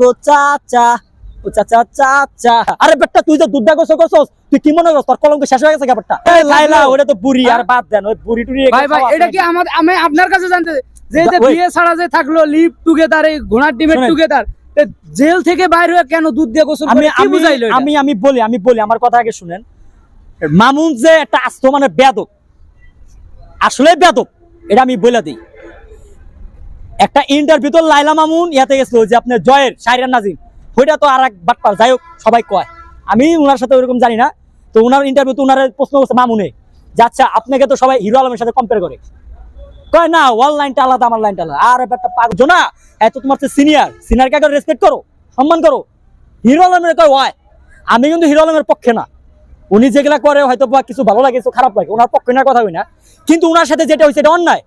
গো চাচা ও চাচা চাচা। আরে বেটা তুই যে দুধ গোসল করছস তুই কি মনে করছ তোর কলঙ্ক শেষ হয়ে গেছে ব্যাপারটা এই লাইলা ওটা তো বুড়ি আর বাদ দেন ওই বুড়ি টুড়ি ভাই ভাই এটা কি আমাদের আমি আপনার কাছে জানতে যে যে বিয়ে ছাড়া যে থাকল লিভ টুগেদার এই ঘোড়ার ডিমের টুগেদার জেল থেকে বাইরে হয়ে কেন দুধ দিয়ে গোসল আমি আমি বুঝাইলো আমি আমি বলি আমি বলি আমার কথা আগে শুনেন। মামুন যে একটা আস্ত মানে বেদক আসলে বেদক এটা আমি বলে দিই। একটা ইন্টারভিউ তো লাইলা মামুন, ইয়াতে গেছিল যে আপনার জয়ের শাইরান নাজিম। ওইটা তো আর এক বাটপার, যাই হোক, সবাই কয়। আমি ওনার সাথে ওরকম জানি না, তো ওনার ইন্টারভিউ তো ওনার প্রশ্ন করছে মামুনে যে আচ্ছা আপনাকে তো সবাই হিরো আলমের সাথে কম্পেয়ার করে। কয়, না, ওয়াল লাইনটা আলাদা, আমার লাইনটা আলাদা। আর একটা পাগল না এত তোমার সিনিয়র সিনিয়রকে একটা রেসপেক্ট করো, সম্মান করো। হিরো আলমের কয় হয় আমি কিন্তু হিরো আলমের পক্ষে না। উনি যেগুলা করে, হয়তো বা কিছু ভালো লাগে, কিছু খারাপ লাগে, ওনার পক্ষে না কথা হই না। কিন্তু ওনার সাথে যেটা হয়েছে, এটা অন্যায়।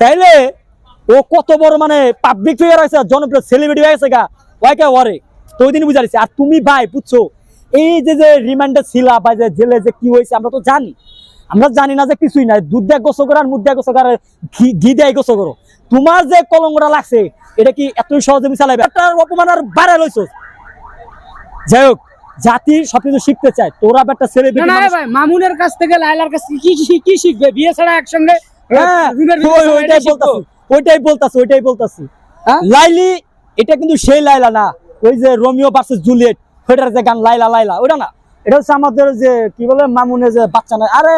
তাইলে ও কত বড় মানে পাবলিক ফিগার হয়েছে জনপ্রিয় সেলিব্রিটি হয়ে গেছে গা ওয়াইকে ওয়ারে তো ওই দিন বুঝাইছে আর তুমি ভাই বুঝছ? এই যে যে রিমান্ডে ছিলা বা যে জেলে যে কি হয়েছে আমরা তো জানি। আমরা জানি না যে কিছুই নাই। দুধ দেয় গোসল করে আর মুখ দেয় গোসল করে ঘি দেয় গোসল করো। তোমার যে কলঙ্কটা লাগছে এটা কি এতই সহজে মিশালাইবে একটা অপমান আর বাড়াই লইছো। যাই হোক জাতি সবকিছু শিখতে চায়। তোরা একটা না সেলিব্রিটি না ভাই মামুনের কাছ থেকে লাইলার কাছ থেকে কি কি- শিখবে? বিয়ে ছাড়া একসঙ্গে হ্যাঁ, ওইটাই বলতাছি ওইটাই বলতাছি ওইটাই বলতাছি। হ্যাঁ? লাইলি এটা কিন্তু সেই লাইলা না। ওই যে রোমিও ভার্সেস জুলিয়েট ওইটার যে গান লাইলা লাইলা ওটা না? এটা হচ্ছে আমাদের যে কি বলে মামুনে যে বাচ্চা না। আরে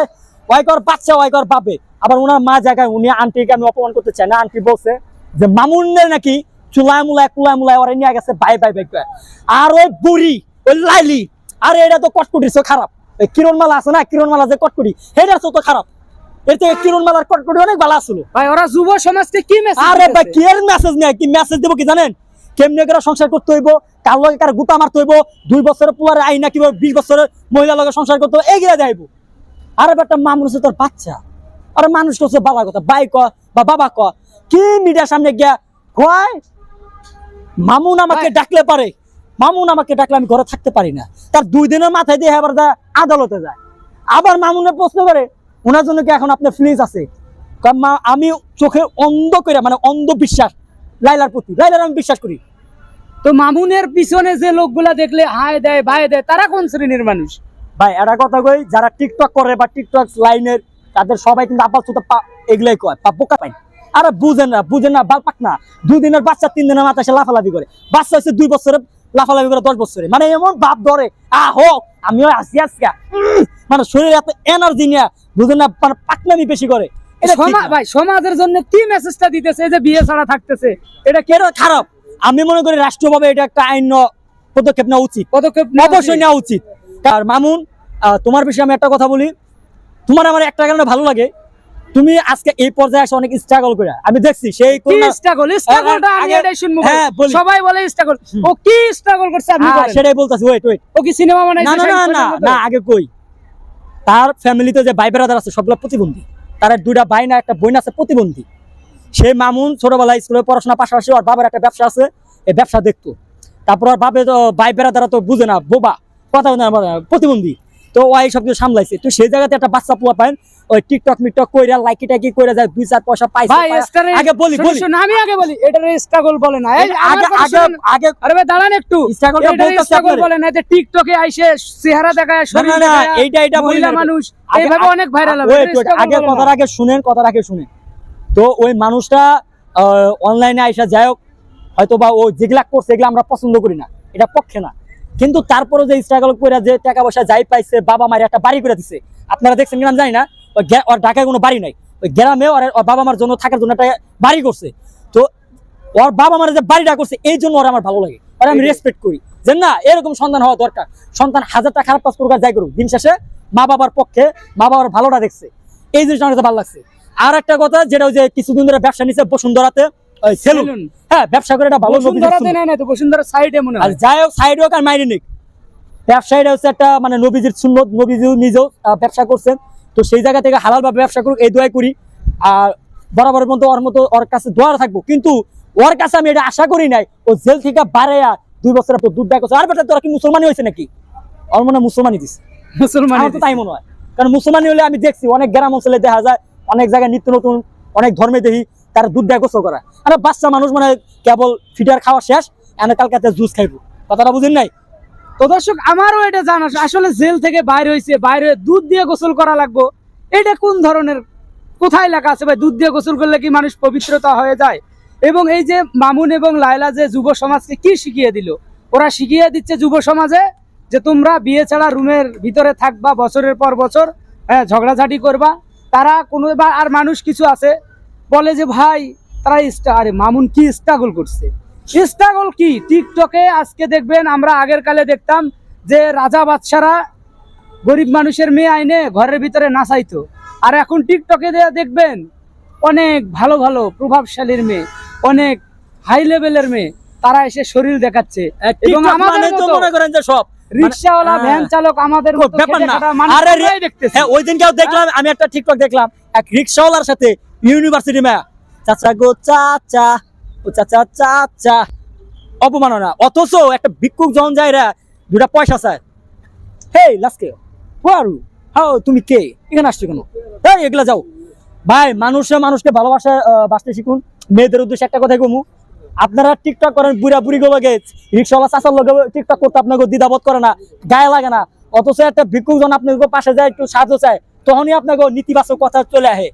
ওয়াইকর বাচ্চা ওয়াইকর পাবে। আবার ওনার মা জায়গায় উনি আন্টিকে আমি অপমান করতে চাই না। আন্টি বলছে যে মামুনের নাকি চুলায় মুলায় কুলায় মুলায় ওরা নিয়ে গেছে বাই বাই বাই। আর ওই বুড়ি ওই লাইলি আরে এটা তো কটকুটির খারাপ। কিরণমালা আছে না? কিরণমালা যে কটকুটি চেয়েও তো খারাপ। এর থেকে কিরণমালার কটকুটি অনেক ভালো আসলো। ভাই ওরা যুব সমাজকে কি মেসেজ আরে ভাই কি এর মেসেজ নেই? কি মেসেজ দেবো কি জানেন? কেমনে করে সংসার করতে হইব? কার লগে কার গুতা মারতে হইব? দুই বছরের পুয়ারে আইনা কীভাবে বিশ বছরের মহিলা লগে সংসার করতে হবে এগিয়ে যাইব। আরে একটা মানুষ হচ্ছে তোর বাচ্চা। আরে মানুষ করছে বাবা কথা। বাই ক বা বাবা ক। কি মিডিয়ার সামনে গিয়া কয়? মামুন আমাকে ডাকলে পারে। মামুন আমাকে ডাকলে আমি ঘরে থাকতে পারি না। তার দুই দিনের মাথায় দিয়ে আবার আদালতে যায়। আবার মামুনের প্রশ্ন করে ওনার জন্য কি এখন আপনার ফ্লিজ আছে? মা আমি চোখে অন্ধ করে মানে অন্ধ বিশ্বাস লাইলার প্রতি লাইলার আমি বিশ্বাস করি। তো মামুনের পিছনে যে লোকগুলা দেখলে হায় দেয় ভাই দেয় তারা কোন শ্রেণির মানুষ? ভাই এটা কথা কই যারা টিকটক করে বা টিকটক লাইনের তাদের সবাই কিন্তু আপাতত এগুলাই কয় পা বোকা পাই আরে বুঝেন না বুঝেন না বাল পাক না। দুই দিনের বাচ্চা তিন দিনের মাথায় সে লাফালাফি করে। বাচ্চা হচ্ছে দুই বছরে লাফালাফি করে দশ বছরে। মানে এমন বাপ ধরে আহো আমিও আসি আজকে। মানে শরীরে এত এনার্জি নিয়ে বুঝেন না মানে পাকনামি বেশি করে। ভাই সমাজের জন্য কি মেসেজটা দিতেছে? যে বিয়ে ছাড়া থাকতেছে এটা কেন খারাপ। আমি মনে করি রাষ্ট্রীয়ভাবে এটা একটা আইন পদক্ষেপ নেওয়া উচিত। পদক্ষেপ অবশ্যই নেওয়া উচিত। আর মামুন তোমার বিষয়ে আমি একটা কথা বলি। তোমার আমার একটা কারণে ভালো লাগে। তুমি আজকে এই পর্যায়ে এসে অনেক স্ট্রাগল করে। আমি দেখছি সেই স্ট্রাগল স্ট্রাগলটা আমি এটাই শুনব। হ্যাঁ। সবাই বলে স্ট্রাগল ও কি স্ট্রাগল করছে আপনি সেটাই বলতেছি ওয়েট ওয়েট ও কি সিনেমা বানাইছে না না না না খানের মতো? না আগে কই। তার ফ্যামিলিতে যে ভাই বেড়াদার আছে সবগুলো প্রতিবন্ধী। তার দুইটা ভাই না একটা বোন আছে প্রতিবন্ধী। সেই মামুন ছোটবেলায় স্কুলে পড়াশোনার পাশাপাশি ওর বাবার একটা ব্যবসা আছে এই ব্যবসা দেখতো। তারপর ওর বাপে তো ভাই বেড়াদারা তো বুঝে না বোবা। কথা বলে প্রতিবন্ধী। তো ওই সব কিছু সামলাইছে। তো সেই জায়গাতে একটা বাচ্চা পোয়া পায় ওই টিকটক মিকটক কইরা লাইকি টাইকি করে যায় দুই চার পয়সা পাইছে আগে বলি বলি। শুনুন, আমি আগে বলি এটার স্ট্রাগল বলে না। এই আগে আগে আগে আরে ভাই দাঁড়ান একটু। struggle টা এটার বলতেছি struggle বলে না যে টিকটকে আইসে চেহারা দেখায় শরীর না, না, এইটা বলি মহিলা। মানুষ এইভাবে অনেক ভাইরাল হবে। আগে কথার আগে শুনেন কথার আগে শুনেন। তো ওই মানুষটা অনলাইনে আইসা যাই হোক হয়তো বা ও যেগুলা করছে এগুলো আমরা পছন্দ করি না। এটা পক্ষে না। কিন্তু তারপরে যে স্ট্রাগল করে যে টাকা পয়সা যাই পাইছে বাবা মায়ের একটা বাড়ি করে দিছে। আপনারা দেখছেন কিনা জানি না ওর ঢাকায় কোনো বাড়ি নাই। ওই গ্রামে ওর বাবা মার জন্য থাকার জন্য একটা বাড়ি করছে। তো ওর বাবা মার যে বাড়িটা করছে এই জন্য ওর আমার ভালো লাগে। আর আমি রেসপেক্ট করি। যে না এরকম সন্তান হওয়া দরকার। সন্তান হাজারটা খারাপ কাজ করুক যাই করুক দিন শেষে মা বাবার পক্ষে মা বাবার ভালোটা দেখছে। এই জিনিসটা আমার ভালো লাগছে। আর একটা কথা যেটা ওই যে কিছুদিন ধরে ব্যবসা নিচ্ছে বসুন্ধরাতে সেলুন। হ্যাঁ ব্যবসা করে এটা ভালো বসুন্ধরাতে। নেয় না তো বসুন্ধরা সাইডে মনে আর হয় যাই হোক সাইড হোক আর মাইরে নিক। ব্যবসায়ীরা হচ্ছে একটা মানে নবীজির সুন্নত নবীজি নিজেও ব্যবসা করছেন। তো সেই জায়গা থেকে হালাল ব্যবসা করুক এই দোয়াই করি। আর বরাবরের মতো ওর মতো ওর কাছে দোয়া থাকব। কিন্তু ওর কাছে আমি এটা আশা করি নাই ও জেল থেকে বাড়াইয়া দুই বছর পর দুধ দেখা আর বেটা তোরা কি মুসলমানই হয়েছে নাকি? ওর মনে হয় মুসলমানই দিছে। মুসলমান তো তাই মনে হয়। কারণ মুসলমানি হলে আমি দেখছি অনেক গ্রাম অঞ্চলে দেখা যায় অনেক জায়গায় নিত্য নতুন অনেক ধর্মে দেখি তারা দুধ দেয়, গোসল করা। আর বাচ্চা মানুষ মানে কেবল ফিটার খাওয়া শেষ, এনে কালকাতে জুস খাইবো। কথাটা বুঝেন নাই? তো দর্শক, আমারও এটা জানা আসলে জেল থেকে বাইরে হয়েছে বাইরে দুধ দিয়ে গোসল করা লাগবো। এটা কোন ধরনের, কোথায় লেখা আছে ভাই? দুধ দিয়ে গোসল করলে কি মানুষ পবিত্রতা হয়ে যায়? এবং এই যে মামুন এবং লায়লা যে যুব সমাজকে কি শিখিয়ে দিল? ওরা শিখিয়ে দিচ্ছে যুব সমাজে যে তোমরা বিয়ে ছাড়া রুমের ভিতরে থাকবা, বছরের পর বছর হ্যাঁ ঝগড়াঝাটি করবা। তারা কোনো আর মানুষ কিছু আছে বলে যে ভাই তারা ইস্টা আরে মামুন কি স্ট্রাগল করছে? স্ট্রাগল কি? টিকটকে আজকে দেখবেন আমরা আগের কালে দেখতাম যে রাজা বাদশারা গরিব মানুষের মেয়ে আইনে ঘরের ভিতরে নাচাইতো। আর এখন টিকটকে দেখবেন অনেক ভালো ভালো প্রভাবশালীর মেয়ে অনেক হাই লেভেলের মেয়ে তারা এসে শরীর দেখাচ্ছে। এবং আমাদের মনে করেন যে সব। রিক্সাওয়ালা হ্যাঁ। ভ্যান চালক আমাদের ব্যাপার না। আরে হ্যাঁ ওই দেখলাম আমি একটা টিকটক দেখলাম। এক সাথে ইউনিভার্সিটি মেয়া। চাচা গো চাচা ও চাচা চাচা। অপমাননা অথচ একটা ভিক্ষুক যখন যায় রে দুটা পয়সা চায়। হে লাস্কে হাও তুমি কে? এখানে আসছো কেন? এই এগুলা যাও। ভাই মানুষে মানুষকে ভালোবাসা বাঁচতে শিখুন। মেয়েদের উদ্দেশ্যে একটা কথা কমু আপনারা টিকটক করেন বুড়া বুড়ি গুলো রিক্সাওয়ালা চাষার লোক টিকটক করতে আপনাকে দ্বিধাবোধ করে না, গায়ে লাগে না। অথচ একটা ভিক্ষুক জন আপনাকে পাশে যায়, একটু সাহায্য চায়, তখনই আপনাকে নীতিবাচক কথা চলে আসে।